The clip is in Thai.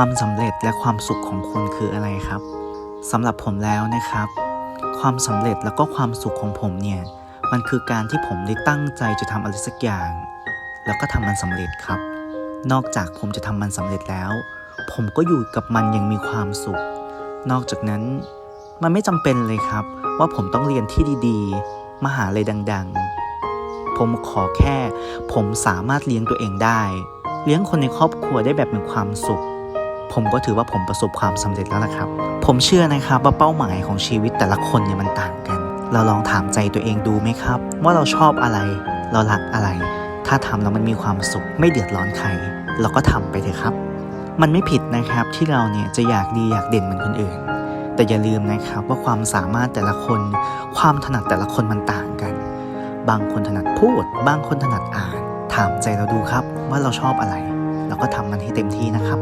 ความสำเร็จและความสุขของคุณคืออะไรครับสำหรับผมแล้วนะครับ ความสำเร็จแล้วก็ความสุขของผมเนี่ยมันคือการที่ผมได้ตั้งใจจะทำอะไรสักอย่าง แล้วก็ทำมันสำเร็จครับ นอกจากผมจะทำมันสำเร็จแล้ว ผมก็อยู่กับมันอยังมีความสุข นอกจากนั้นมันไม่จำเป็นเลยครับ ว่าผมต้องเรียนที่ดีๆมหาลัยดัง ๆ ผมขอแค่ ผมสามารถเลี้ยงตัวเองได้ เลี้ยงคนในครอบครัวได้แบบมีความสุข ผมก็ถือว่าผมประสบความสำเร็จแล้วล่ะครับ ผมเชื่อนะครับว่าเป้าหมายของชีวิตแต่ละคนเนี่ยมันต่างกัน เราลองถามใจตัวเองดูไหมครับ ว่าเราชอบอะไร เรารักอะไร ถ้าทำแล้วมันมีความสุขไม่เดือดร้อนใครเราก็ทำไปเถอะครับ มันไม่ผิดนะครับที่เราเนี่ยจะอยากดีอยากเด่นเหมือนคนอื่น แต่อย่าลืมนะครับว่าความสามารถแต่ละคน ความถนัดแต่ละคนมันต่างกัน บางคนถนัดพูด บางคนถนัดอ่าน ถามใจเราดูครับว่าเราชอบอะไรแล้วก็ทำมันให้เต็มที่นะครับ